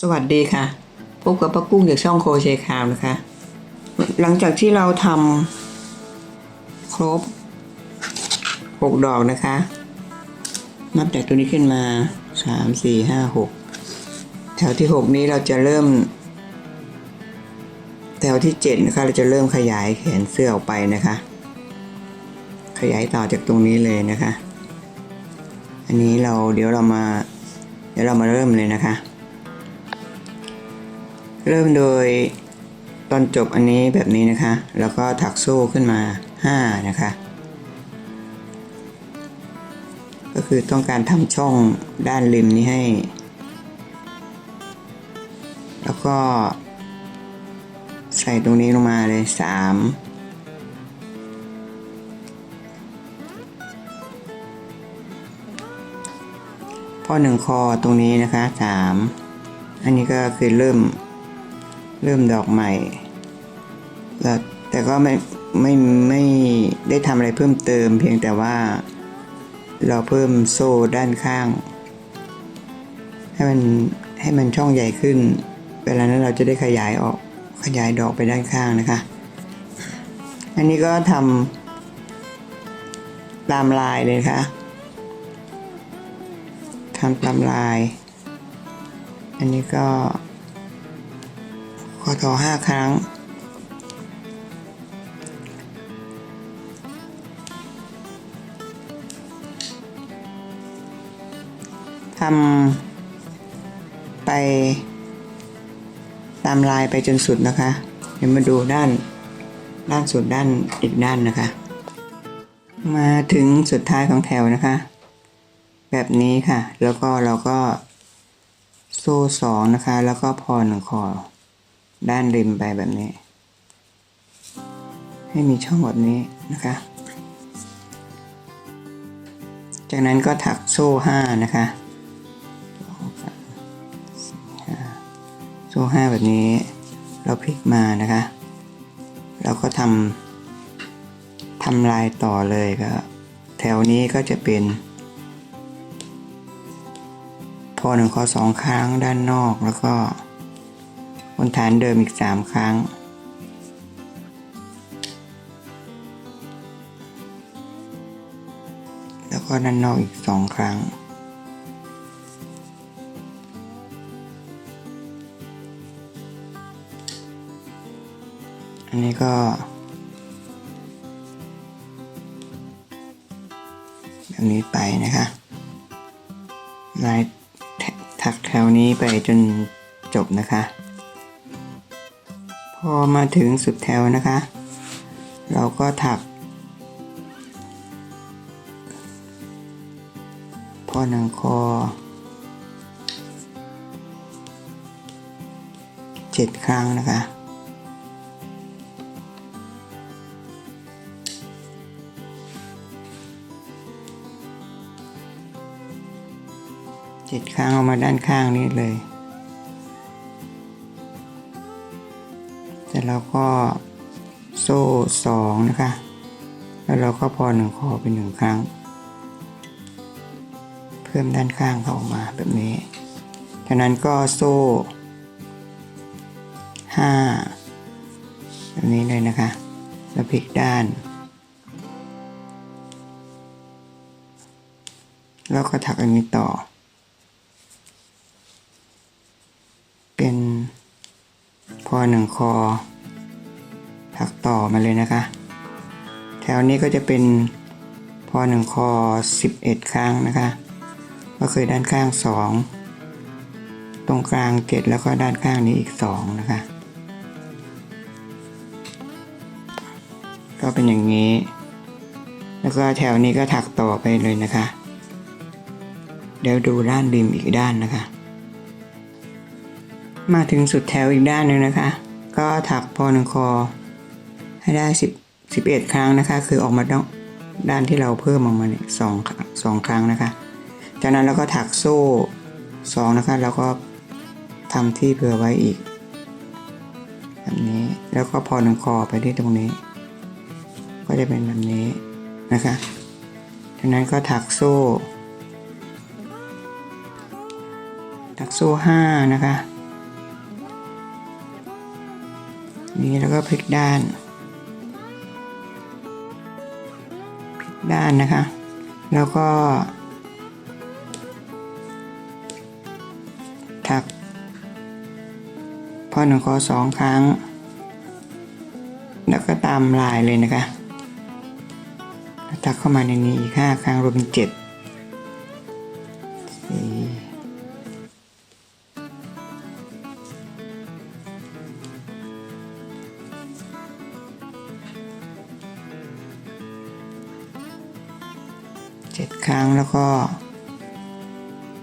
สวัสดีค่ะ พบกับป้ากุ้งจากช่องโคเชคาวนะคะ หลังจากที่เราทำครบหกดอกนะคะ นับจากตัวนี้ขึ้นมาสามสี่ห้าหกแถวที่หกนี้เราจะเริ่ม แถวที่เจ็ดนะคะ เราจะเริ่มขยายแขนเสื้อออกไปนะคะ ขยายต่อจากตรงนี้เลยนะคะ อันนี้เราเดี๋ยวเรามา เดี๋ยวเรามาเริ่มเลยนะคะ เริ่มโดยตอนจบอันนี้แบบนี้นะคะ แล้วก็ถักโซ่ขึ้นมา 5 นะคะ ก็คือต้องการทำช่องด้านริมนี้ให้ แล้วก็ ใส่ตรงนี้ลงมาเลย3พอหนึ่งคอตรงนี้นะคะสามอันนี้ก็คือเริ่ม เริ่มดอกใหม่แล้วแต่ก็ไม่ไม่ไม่ได้ทำอะไรเพิ่มเติมเพียงแต่ว่า เราเพิ่มโซ่ด้านข้าง ให้มันให้มันช่องใหญ่ขึ้น เวลานั้นเราจะได้ขยายออกขยายดอกไปด้านข้างนะคะ อันนี้ก็ทำตามลายเลยนะคะทำตามลาย อันนี้ก็ อต่อห้าครั้ง ทำไป ตามลายไปจนสุดนะคะ เดี๋ยวมาดูด้าน ด้านสุดด้านอีกด้านนะคะ มาถึงสุดท้ายของแถวนะคะ แบบนี้ค่ะ แล้วก็เราก็โซ่สองนะคะ แล้วก็พอหนึ่งคอ ด้านริมไปแบบนี้ ให้มีช่องแบบนี้นะคะ จากนั้นก็ถักโซ่ห้านะคะสองสามสี่ห้าโซ่ห้าแบบนี้เราพลิกมานะคะ เราก็ทำทำลายต่อเลยก็แถวนี้ก็จะเป็นพอหนึ่งข้อสองครั้งด้านนอกแล้วก็ บนฐานเดิมอีกสามครั้ง แล้วก็ด้านนอกอีกสองครั้ง อันนี้ก็แบบนี้ไปนะคะลายถักแถวนี้ไปจนจบนะคะ พอมาถึงสุดแถวนะคะ เราก็ถัก พอหนังคอเจ็ดครั้งนะคะเจ็ดครั้งเอามาด้านข้างนี้เลย แล้วก็โซ่สองนะคะ แล้วเราก็พอหนึ่งคอเป็นหนึ่งครั้ง เพิ่มด้านข้างเข้ามาแบบนี้จากนั้นก็โซ่ห้าแบบนี้เลยนะคะ แล้วพลิกด้าน แล้วก็ถักอันนี้ต่อ เป็นพอหนึ่งคอ ถักต่อมาเลยนะคะ แถวนี้ก็จะเป็นพอหนึ่งคอ 11 ครั้งนะคะ ก็คือด้านข้าง 2 ตรงกลาง 7 แล้วก็ด้านข้างนี้อีก 2 นะคะ ก็เป็นอย่างนี้ แล้วก็แถวนี้ก็ถักต่อไปเลยนะคะ เดี๋ยวดูด้านริมอีกด้านนะคะ มาถึงสุดแถวอีกด้านหนึ่งนะคะ ก็ถักพอหนึ่งคอ ให้ได้สิบสิบเอ็ดครั้งนะคะ คือออกมาด้านด้านที่เราเพิ่มออกมาเนี่ยสองสองครั้งนะคะ จากนั้นเราก็ถักโซ่สองนะคะแล้วก็ทำที่เผื่อไว้อีกแบบนี้แล้วก็พอนคอไปที่ตรงนี้ ก็จะเป็นแบบนี้นะคะจากนั้นก็ถักโซ่ ถักโซ่ห้านะคะ นี่แล้วก็พลิกด้าน ด้านนะคะ แล้วก็ ถักพอหนึ่งคอสองครั้ง แล้วก็ตามลายเลยนะคะแล้วถักเข้ามาในนี้อีกห้าครั้งรวมเป็นเจ็ด 7 ครั้งแล้วก็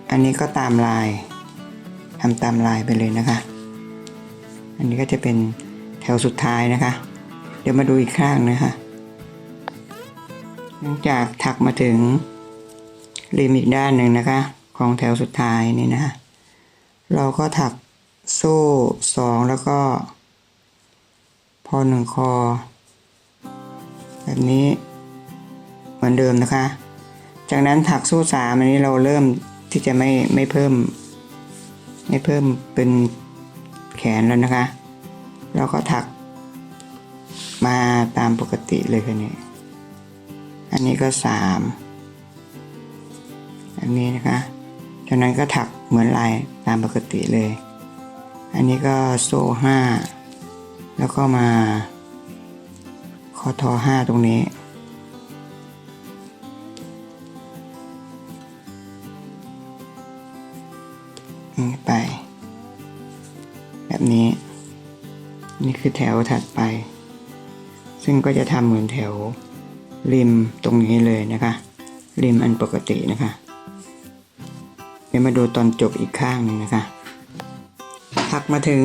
อันนี้ก็ตามลายทำตามลายไปเลยนะคะ อันนี้ก็จะเป็นแถวสุดท้ายนะคะ เดี๋ยวมาดูอีกครั้งนะคะหลังจากถักมาถึงริมอีกด้านหนึ่งนะคะ ของแถวสุดท้ายนี่นะคะเราก็ถักโซ่สองแล้วก็ พอหนึ่งคอ แบบนี้เหมือนเดิมนะคะ จากนั้นถักโซ่สามอันนี้เราเริ่มที่จะไม่ไม่เพิ่ม ไม่เพิ่มเป็นแขนแล้วนะคะ เราก็ถักมาตามปกติเลยค่ะเนี่ยอันนี้ก็สามแบบนี้นะคะจากนั้นก็ถักเหมือนลายตามปกติเลย อันนี้ก็โซ่ห้าแล้วก็มาคอทอห้าตรงนี้ คือแถวถัดไป ซึ่งก็จะทำเหมือนแถวริมตรงนี้เลยนะคะ ริมอันปกตินะคะ เดี๋ยวมาดูตอนจบอีกข้างหนึ่งนะคะถักมาถึง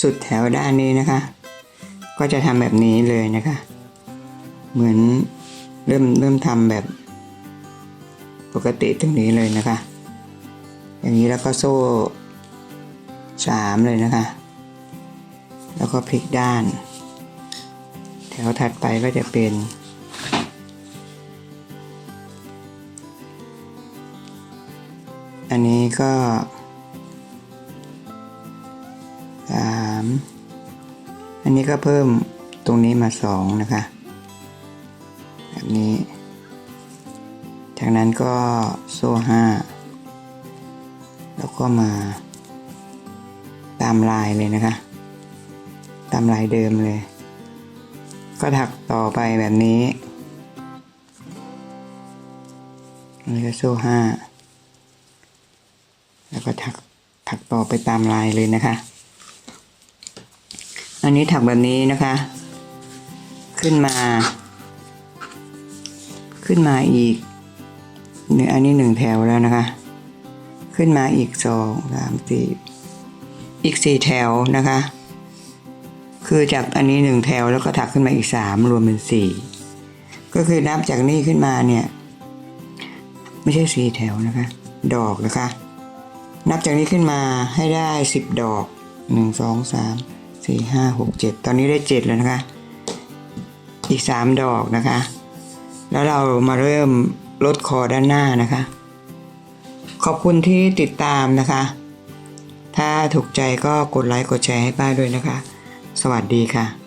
สุดแถวด้านนี้นะคะ ก็จะทำแบบนี้เลยนะคะ เหมือนเริ่มเริ่มทำแบบปกติตรงนี้เลยนะคะ อย่างนี้แล้วก็โซ่สามเลยนะคะ แล้วก็พลิกด้าน แถวถัดไปก็จะเป็น อันนี้ก็สามอันนี้ก็เพิ่มตรงนี้มาสองนะคะ แบบนี้ จากนั้นก็โซ่ห้าแล้วก็มาตามลายเลยนะคะ ตามลายเดิมเลย ก็ถักต่อไปแบบนี้นนี้ก็โซ่ห้าแล้วก็ถักถักต่อไปตามลายเลยนะคะ อันนี้ถักแบบนี้นะคะ ขึ้นมา ขึ้นมาอีกเนี่ยอันนี้หนึ่งแถวแล้วนะคะ ขึ้นมาอีกสองสามสี่อีกสี่แถวนะคะ คือจากอันนี้หนึ่งแถวแล้วก็ถักขึ้นมาอีกสามรวมเป็นสี่ก็คือนับจากนี้ขึ้นมาเนี่ย ไม่ใช่สี่แถวนะคะ ดอกนะคะ นับจากนี้ขึ้นมาให้ได้สิบดอกหนึ่งสองสามสี่ห้าหกเจ็ดตอนนี้ได้เจ็ดแล้วนะคะ อีกสามดอกนะคะ แล้วเรามาเริ่มลดคอด้านหน้านะคะ ขอบคุณที่ติดตามนะคะ ถ้าถูกใจก็กดไลค์กดแชร์ให้ป้าด้วยนะคะ สวัสดีค่ะ